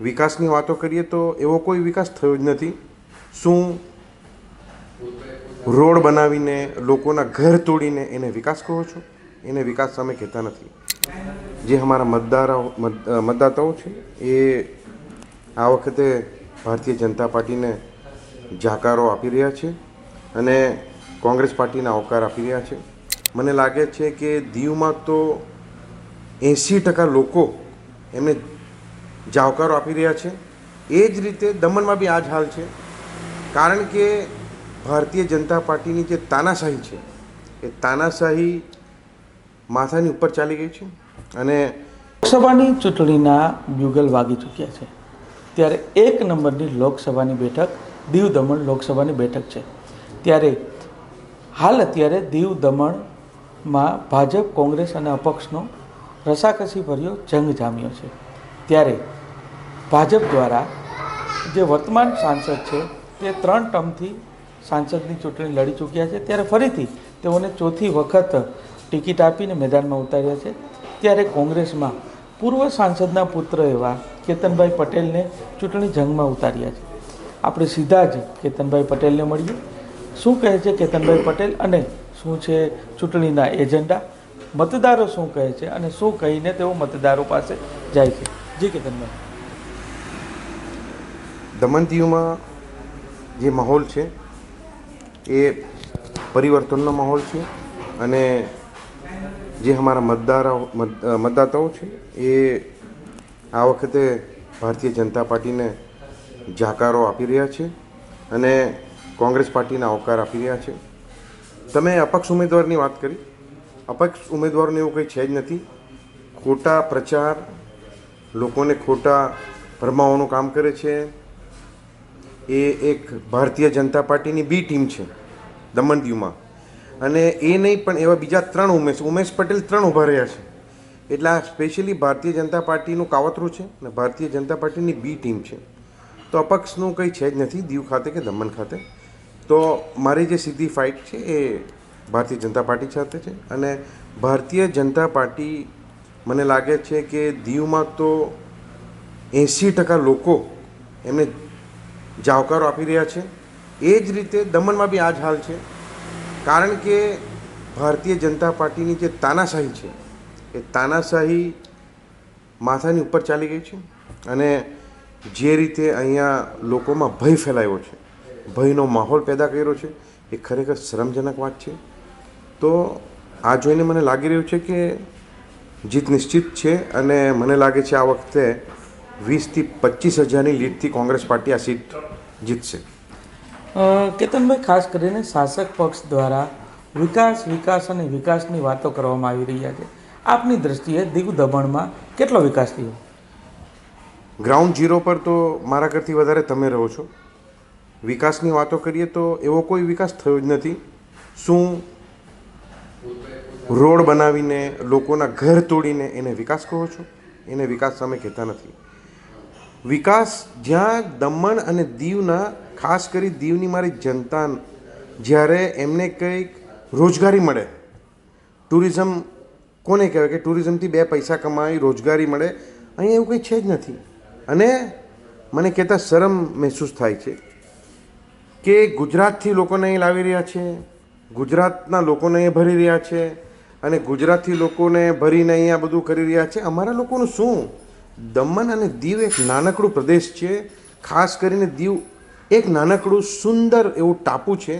વિકાસની વાતો કરીએ તો એવો કોઈ વિકાસ થયો જ નથી. શું રોડ બનાવીને લોકોના ઘર તોડીને એને વિકાસ કહો છો? એને વિકાસ સામે કહેતા નથી. જે અમારા મતદારો મતદાતાઓ છે, એ આ વખતે ભારતીય જનતા પાર્ટીને જાકારો આપી રહ્યા છે અને કોંગ્રેસ પાર્ટીને આવકાર આપી રહ્યા છે. મને લાગે છે કે દીવમાં તો એંસી ટકા લોકો એમને જાવકારો આપી રહ્યા છે. એ જ રીતે દમણમાં બી આ જ હાલ છે. કારણ કે ભારતીય જનતા પાર્ટીની જે તાનાશાહી છે, એ તાનાશાહી માથાની ઉપર ચાલી ગઈ છે અને લોકસભાની ચૂંટણીના બ્યુગલ વાગી ચૂક્યા છે. ત્યારે એક નંબરની લોકસભાની બેઠક દીવ દમણ લોકસભાની બેઠક છે. ત્યારે હાલ અત્યારે દીવ દમણમાં ભાજપ, કોંગ્રેસ અને અપક્ષનો રસાકસી ભર્યો જંગ જામ્યો છે. ત્યારે ભાજપ દ્વારા જે વર્તમાન સાંસદ છે, તે ત્રણ ટર્મથી સાંસદની ચૂંટણી લડી ચૂક્યા છે. ત્યારે ફરીથી તેઓને ચોથી વખત ટિકિટ આપીને મેદાનમાં ઉતાર્યા છે. ત્યારે કોંગ્રેસમાં પૂર્વ સાંસદના પુત્ર એવા કેતનભાઈ પટેલને ચૂંટણી જંગમાં ઉતાર્યા છે. આપણે સીધા જ કેતનભાઈ પટેલને મળીએ. શું કહે છે કેતનભાઈ પટેલ અને શું છે ચૂંટણીના એજન્ડા? મતદારો શું કહે છે અને શું કહીને તેઓ મતદારો પાસે જાય છે? જી કેતનભાઈ. દમણ દીવમાં જે માહોલ છે, એ પરિવર્તનનો માહોલ છે અને જે અમારા મતદારો મતદાતાઓ છે, એ આ વખતે ભારતીય જનતા પાર્ટીને જાકારો આપી રહ્યા છે અને કોંગ્રેસ પાર્ટીને આવકાર આપી રહ્યા છે. તમે અપક્ષ ઉમેદવારની વાત કરી. અપક્ષ ઉમેદવારને એવું કંઈ છે જ નથી. ખોટા પ્રચાર, લોકોને ખોટા ભરમાવાનું કામ કરે છે. એ એક ભારતીય જનતા પાર્ટીની બી ટીમ છે દમણ દીવમાં અને એ નહીં પણ એવા બીજા ત્રણ ઉમેશ ઉમેશ પટેલ ત્રણ ઊભા રહ્યા છે. એટલે આ સ્પેશિયલી ભારતીય જનતા પાર્ટીનું કાવતરું છે અને ભારતીય જનતા પાર્ટીની બી ટીમ છે. તો અપક્ષનું કંઈ છે જ નથી, દીવ ખાતે કે દમણ ખાતે. તો મારી જે સીધી ફાઇટ છે એ ભારતીય જનતા પાર્ટી સાથે છે. અને ભારતીય જનતા પાર્ટી મને લાગે છે કે દીવમાં તો એંસી ટકા લોકો એમને જાવકારો આપી રહ્યા છે. એ જ રીતે દમણમાં બી આ જ હાલ છે. કારણ કે ભારતીય જનતા પાર્ટીની જે તાનાશાહી છે, એ તાનાશાહી માથાની ઉપર ચાલી ગઈ છે અને જે રીતે અહીંયા લોકોમાં ભય ફેલાયો છે, ભયનો માહોલ પેદા કર્યો છે, એ ખરેખર શરમજનક વાત છે. તો આ જોઈને મને લાગી રહ્યું છે કે જીત નિશ્ચિત છે અને મને લાગે છે આ વખતે વીસથી પચીસ હજારની લીડથી કોંગ્રેસ પાર્ટી આ સીટ જીતશે. કેતનભાઈ ખાસ કરીને શાસક પક્ષ દ્વારા વિકાસ વિકાસ અને વિકાસની વાતો કરવામાં આવી રહ્યા છે. આપની દ્રષ્ટિએ દીવ દમણમાં કેટલો વિકાસ થયો? ગ્રાઉન્ડ ઝીરો પર તો મારા કરતી વધારે તમે રહો છો. વિકાસની વાતો કરીએ તો એવો કોઈ વિકાસ થયો જ નથી. શું રોડ બનાવીને લોકોના ઘર તોડીને એને વિકાસ કહો છો? એને વિકાસ સામે કહેતા નથી. વિકાસ જ્યાં દમણ અને દીવના, ખાસ કરી દીવની મારી જનતા જ્યારે એમને કંઈક રોજગારી મળે. ટુરિઝમ, કોને કહેવાય કે ટુરિઝમથી બે પૈસા કમાવી રોજગારી મળે? અહીંયા એવું કંઈ છે જ નથી. અને મને કહેતા શરમ મહેસૂસ થાય છે કે ગુજરાતથી લોકોને અહીં લાવી રહ્યા છે, ગુજરાતના લોકોને અહીં ભરી રહ્યા છે, અને ગુજરાતથી લોકોને ભરીને અહીંયા બધું કરી રહ્યા છે. અમારા લોકોનું શું? દમણ અને દીવ એક નાનકડું પ્રદેશ છે. ખાસ કરીને દીવ એક નાનકડું સુંદર એવું ટાપુ છે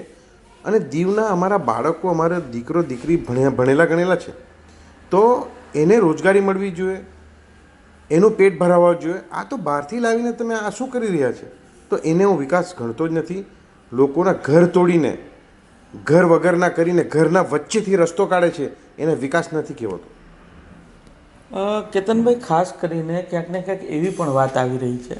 અને દીવના અમારા બાળકો, અમારા દીકરો, દીકરી ભણ્યા, ભણેલા ગણેલા છે. તો એને રોજગારી મળવી જોઈએ, એનું પેટ ભરાવવા જોઈએ. આ તો બહારથી લાવીને તમે આ શું કરી રહ્યા છે? તો એને હું વિકાસ ગણતો જ નથી. લોકોના ઘર તોડીને, ઘર વગરના કરીને ઘરના વચ્ચેથી રસ્તો કાઢે છે. એને વિકાસ નથી કહેવાતો. કેતનભાઈ, ખાસ કરીને ક્યાંક ને ક્યાંક એવી પણ વાત આવી રહી છે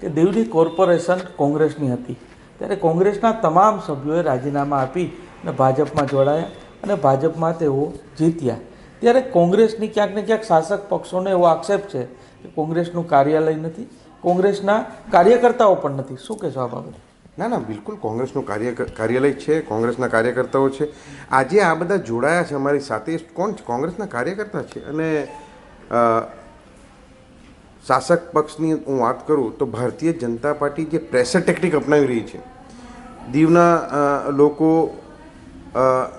કે દીવની કોર્પોરેશન કોંગ્રેસની હતી. ત્યારે કોંગ્રેસના તમામ સભ્યોએ રાજીનામા આપી અને ભાજપમાં જોડાયા અને ભાજપમાં તેઓ જીત્યા. ત્યારે કોંગ્રેસની ક્યાંક ને ક્યાંક શાસક પક્ષોને એવો આક્ષેપ છે કે કોંગ્રેસનું કાર્યાલય નથી, કોંગ્રેસના કાર્યકર્તાઓ પણ નથી. શું કહેશો આ બાબતે? ના ના, બિલકુલ કોંગ્રેસનું કાર્ય, કાર્યાલય છે, કોંગ્રેસના કાર્યકર્તાઓ છે. આજે આ બધા જોડાયા છે અમારી સાથે. કોણ કોંગ્રેસના કાર્યકર્તા છે. અને શાસક પક્ષની હું વાત કરું તો ભારતીય જનતા પાર્ટી જે પ્રેશર ટેકનિક અપનાવી રહી છે, દીવના લોકો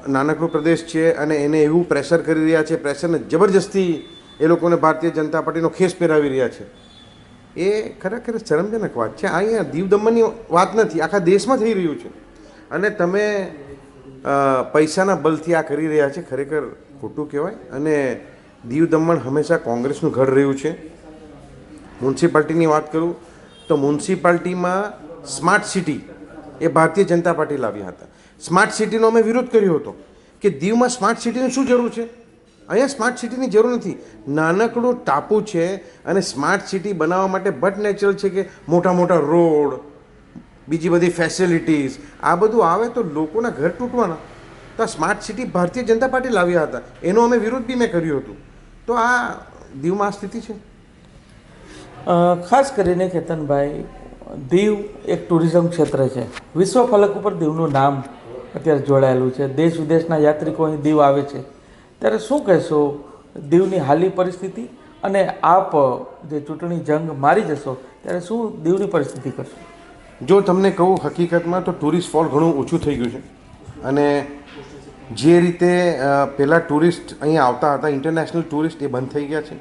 નાનકડો પ્રદેશ છે અને એને એવું પ્રેશર કરી રહ્યા છે પ્રેશરને જબરજસ્તી એ લોકોને ભારતીય જનતા પાર્ટીનો ખેસ પહેરાવી રહ્યા છે. એ ખરેખર શરમજનક વાત છે. અહીંયા દીવ દમણની વાત નથી, આખા દેશમાં થઈ રહ્યું છે. અને તમે પૈસાના બલથી આ કરી રહ્યા છે, ખરેખર ખોટું કહેવાય. અને દીવ દમણ હંમેશા કોંગ્રેસનું ઘર રહ્યું છે. મ્યુનિસિપાલિટીની વાત કરું તો મ્યુનિસિપાલિટીમાં સ્માર્ટ સિટી એ ભારતીય જનતા પાર્ટી લાવ્યા હતા. સ્માર્ટ સિટીનો અમે વિરોધ કર્યો હતો કે દીવમાં સ્માર્ટ સિટીની શું જરૂર છે? અહીંયા સ્માર્ટ સિટીની જરૂર નથી. નાનકડું ટાપુ છે અને સ્માર્ટ સિટી બનાવવા માટે બટ નેચરલ છે કે મોટા મોટા રોડ, બીજી બધી ફેસિલિટીઝ આ બધું આવે તો લોકોના ઘર તૂટવાના. તો સ્માર્ટ સિટી ભારતીય જનતા પાર્ટી લાવ્યા હતા. એનો અમે વિરોધ બી મેં કર્યું હતું. તો આ દીવમાં આ સ્થિતિ છે? ખાસ કરીને કેતનભાઈ દીવ એક ટુરિઝમ ક્ષેત્ર છે. વિશ્વ ફલક ઉપર દીવનું નામ અત્યારે જોડાયેલું છે. દેશ વિદેશના યાત્રિકો અહીં દીવ આવે છે. ત્યારે શું કહેશો દીવની હાલની પરિસ્થિતિ અને આપ જે ચૂંટણી જંગ મારી જશો ત્યારે શું દીવની પરિસ્થિતિ કરશો? જો તમને કહું હકીકતમાં તો ટુરિસ્ટ ફોલ ઘણું ઓછું થઈ ગયું છે. અને જે રીતે પહેલાં ટુરિસ્ટ અહીંયા આવતા હતા ઇન્ટરનેશનલ ટુરિસ્ટ એ બંધ થઈ ગયા છે.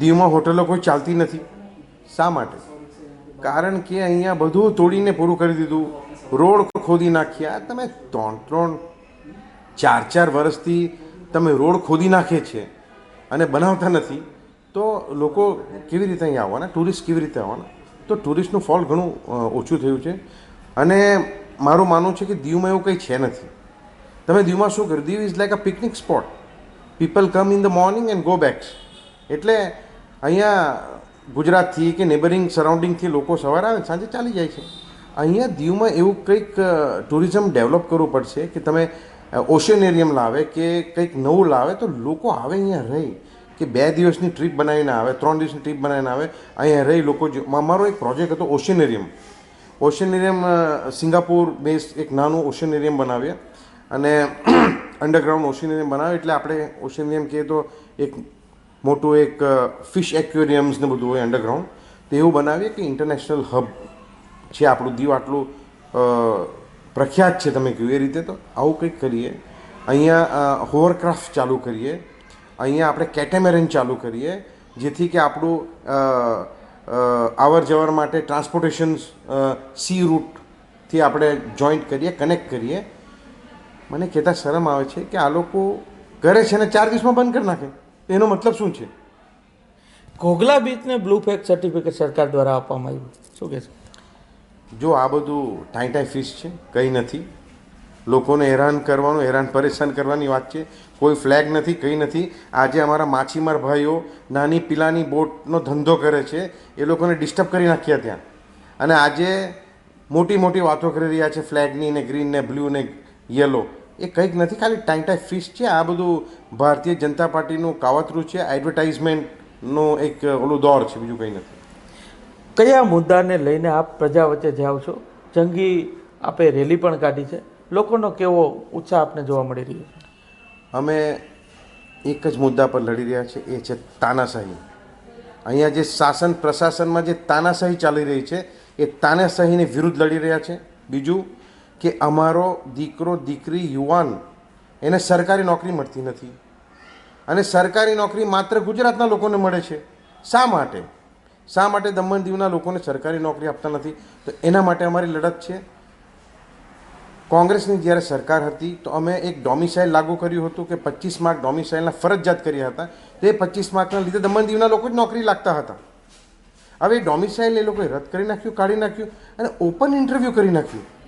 દીવમાં હોટલો કોઈ ચાલતી નથી. શા માટે? કારણ કે અહીંયા બધું તોડીને પૂરું કરી દીધું. રોડ ખોદી નાખ્યા. તમે ત્રણ ત્રણ, ચાર ચાર વર્ષથી તમે રોડ ખોદી નાખે છે અને બનાવતા નથી, તો લોકો કેવી રીતે અહીંયા આવવાના? ટુરિસ્ટ કેવી રીતે આવવાના? તો ટુરિસ્ટનું ફોલ ઘણું ઓછું થયું છે. અને મારું માનવું છે કે દીવમાં એવું કંઈ છે નથી. તમે દીવમાં શું કર્યું? Diu is like a picnic spot people come in the morning and go backs એટલે અહીંયા ગુજરાતથી કે નેબરિંગ સરાઉન્ડિંગથી લોકો સવારે આવે સાંજે ચાલી જાય છે. અહીંયા દીવમાં એવું કંઈક ટુરિઝમ ડેવલપ કરવું પડશે કે તમે ઓશિયનેરિયમ લાવે કે કંઈક નવું લાવે તો લોકો આવે અહીંયા રહે. કે બે દિવસની ટ્રીપ બનાવીને આવે, ત્રણ દિવસની ટ્રીપ બનાવીને આવે, અહીંયા રહી લોકો જો અમારો એક પ્રોજેક્ટ હતો ઓશિયનેરિયમ ઓશિયનેરિયમ સિંગાપુર બેઝ એક નાનું ઓશિયનેરિયમ બનાવીએ અને અંડરગ્રાઉન્ડ ઓશિનિયમ બનાવે એટલે આપણે ઓશિનિયમ કહીએ તો એક મોટું એક ફિશ એક્વેરિયમ્સ ને બધું હોય અંડરગ્રાઉન્ડ તો એવું બનાવીએ કે ઇન્ટરનેશનલ હબ છે આપણું દીવ આટલું પ્રખ્યાત છે તમે કહ્યું એ રીતે તો. આવું કંઈક કરીએ. અહીંયા હોવરક્રાફ્ટ ચાલુ કરીએ. અહીંયા આપણે કેટેમેરન ચાલુ કરીએ. જેથી કે આપણું આવર જવર માટે ટ્રાન્સપોર્ટેશન સી રૂટથી આપણે જોઈન્ટ કરીએ કનેક્ટ કરીએ. મને કહેતા શરમ આવે છે કે આ લોકો કરે છે ને ચાર દિવસમાં બંધ કરી નાખે. એનો મતલબ શું છે? ઘોઘલા બીચને બ્લુ ફેક સર્ટિફિકેટ સરકાર દ્વારા આપવામાં આવ્યું. શું કહેશો જો આ બધું ટાઈ ટાઈ ફિશ છે કંઈ નથી. લોકોને હેરાન કરવાનું હેરાન પરેશાન કરવાની વાત છે. કોઈ ફ્લેગ નથી કંઈ નથી. આજે અમારા માછીમાર ભાઈઓ નાની પીલાની બોટનો ધંધો કરે છે. એ લોકોને ડિસ્ટર્બ કરી નાખ્યા ત્યાં. અને આજે મોટી મોટી વાતો કરી રહ્યા છે ફ્લેગની ને ગ્રીન ને બ્લુ ને યલો. એ કંઈક નથી ખાલી ટાઈટાઈ ટાઈ ફિશ છે. આ બધું ભારતીય જનતા પાર્ટીનું કાવતરું છે એડવર્ટાઇઝમેન્ટનો એક ઓલું દોર છે બીજું કંઈ નથી. કયા મુદ્દાને લઈને આપ પ્રજા વચ્ચે જાઓ છો? જંગી આપે રેલી પણ કાઢી છે. લોકોનો કેવો ઉત્સાહ આપને જોવા મળી રહ્યો છે? અમે એક જ મુદ્દા પર લડી રહ્યા છે એ છે તાનાશાહી. અહીંયા જે શાસન પ્રશાસનમાં જે તાનાશાહી ચાલી રહી છે એ તાનાશાહીની વિરુદ્ધ લડી રહ્યા છે. બીજું કે અમારો દીકરો, દીકરી, યુવાન, એને સરકારી નોકરી મળતી નથી. અને સરકારી નોકરી માત્ર ગુજરાતના લોકોને મળે છે. શા માટે? શા માટે દમણ દીવના લોકોને સરકારી નોકરી આપતા નથી? તો એના માટે અમારી લડત છે. કોંગ્રેસની જ્યારે સરકાર હતી, તો અમે એક ડોમિસાઇલ લાગુ કર્યું હતું કે પચીસ માર્ક ડોમિસાઇલના ફરજિયાત કર્યા હતા. તો એ પચીસ માર્કના લીધે દમણ દીવના લોકો જ નોકરી લાગતા હતા. હવે એ ડોમિસાઇલ એ લોકોએ રદ કરી નાખ્યું, કાઢી નાખ્યું અને ઓપન ઇન્ટરવ્યૂ કરી નાખ્યું.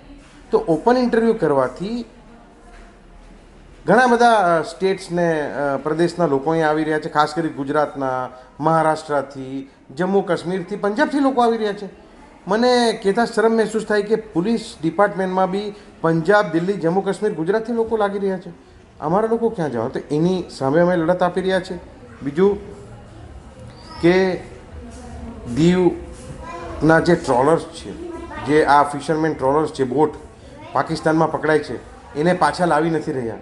તો ઓપન ઇન્ટરવ્યૂ કરવાથી ઘણા બધા સ્ટેટ્સને પ્રદેશના લોકો અહીંયા આવી રહ્યા છે. ખાસ કરી ગુજરાતના, મહારાષ્ટ્રથી, જમ્મુ કાશ્મીરથી, પંજાબથી લોકો આવી રહ્યા છે. મને કહેતા શરમ મહેસૂસ થાય કે પોલીસ ડિપાર્ટમેન્ટમાં બી પંજાબ, દિલ્હી, જમ્મુ, કાશ્મીર, ગુજરાતથી લોકો લાગી રહ્યા છે. અમારા લોકો ક્યાં જવા? તો એની સામે અમે લડત આપી રહ્યા છે. બીજું કે દીવના જે ટ્રોલર્સ છે, જે આ ફિશરમેન ટ્રોલર્સ છે, બોટ પાકિસ્તાનમાં પકડાય છે. એને પાછા લાવી નથી રહ્યા.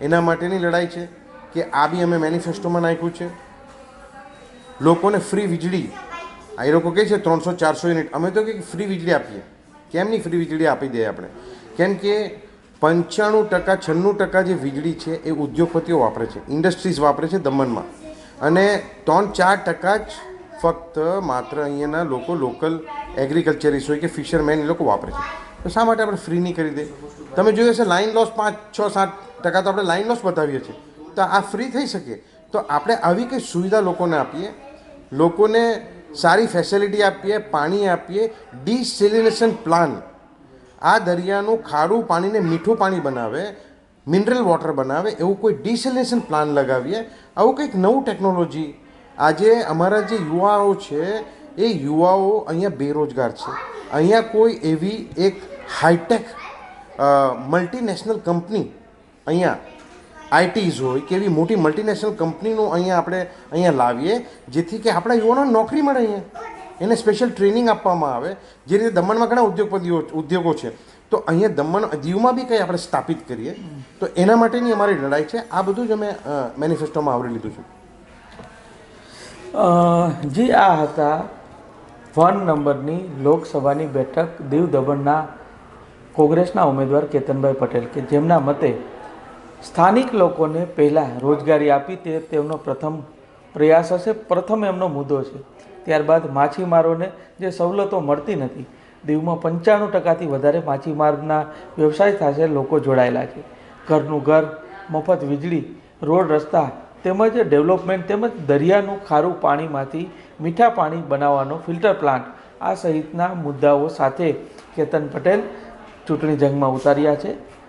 એના માટેની લડાઈ છે કે આ બી અમે મેનિફેસ્ટોમાં નાખ્યું છે. લોકોને ફ્રી વીજળી. આ એ લોકો કહે છે ત્રણસો ચારસો યુનિટ. અમે તો કે ફ્રી વીજળી આપીએ. કેમ નહીં ફ્રી વીજળી આપી દઈએ આપણે? કેમ કે પંચાણું ટકા, છન્નું ટકા જે વીજળી છે એ ઉદ્યોગપતિઓ વાપરે છે. ઇન્ડસ્ટ્રીઝ વાપરે છે દમણમાં અને ત્રણ ચાર ટકા જ ફક્ત માત્ર અહીંયાના લોકો, લોકલ એગ્રીકલ્ચરિસ્ટ હોય કે ફિશરમેન એ લોકો વાપરે છે. તો શા માટે આપણે ફ્રી નહીં કરી દે તમે જોયું હશે લાઇન લોસ પાંચ, છ, સાત ટકા તો આપણે લાઇન લોસ બતાવીએ છીએ. તો આ ફ્રી થઈ શકે. તો આપણે આવી કંઈ સુવિધા લોકોને આપીએ? લોકોને સારી ફેસિલિટી આપીએ, પાણી આપીએ ડિસેલિનેશન પ્લાન આ દરિયાનું ખારું પાણીને મીઠું પાણી બનાવે મિનરલ વોટર બનાવે, એવું કોઈ ડિસેલિનેશન પ્લાન લગાવીએ. આવું કંઈક નવું ટેકનોલોજી આજે અમારા જે યુવાઓ છે, એ યુવાઓ અહીંયા બેરોજગાર છે. અહીંયા કોઈ એવી એક હાઈટેક મલ્ટીનેશનલ કંપની અહીંયા આઈટીઝ હોય કે એવી મોટી મલ્ટીનેશનલ કંપનીનું અહીંયા આપણે અહીંયા લાવીએ, જેથી કે આપણા યુવાનોને નોકરી મળે અહીંયા. એને સ્પેશિયલ ટ્રેનિંગ આપવામાં આવે. જે રીતે દમણમાં ઘણા ઉદ્યોગપતિઓ, ઉદ્યોગો છે. તો અહીંયા દમણ, દીવમાં બી કંઈ આપણે સ્થાપિત કરીએ. તો એના માટેની અમારી લડાઈ છે. આ બધું જ અમે મેનિફેસ્ટોમાં આવરી લીધું છે. જી આ હતા વન નંબરની લોકસભાની બેઠક દીવ દમણના કોંગ્રેસના ઉમેદવાર કેતનભાઈ પટેલ કે જેમના મતે સ્થાનિક લોકોને પહેલાં રોજગારી આપી તે તેમનો પ્રથમ પ્રયાસ હશે, પ્રથમ એમનો મુદ્દો છે. ત્યારબાદ માછીમારોને જે સવલતો મળતી નથી, દીવમાં પંચાણું ટકાથી વધારે માછીમારના વ્યવસાય સાથે લોકો જોડાયેલા છે. ઘરનું ઘર, મફત વીજળી, રોડ રસ્તા તેમજ ડેવલપમેન્ટ તેમજ દરિયાનું ખારું પાણીમાંથી મીઠા પાણી બનાવવાનો ફિલ્ટર પ્લાન્ટ આ સહિતના મુદ્દાઓ સાથે કેતન પટેલ ચૂંટણી જંગમાં ઉતાર્યા છે.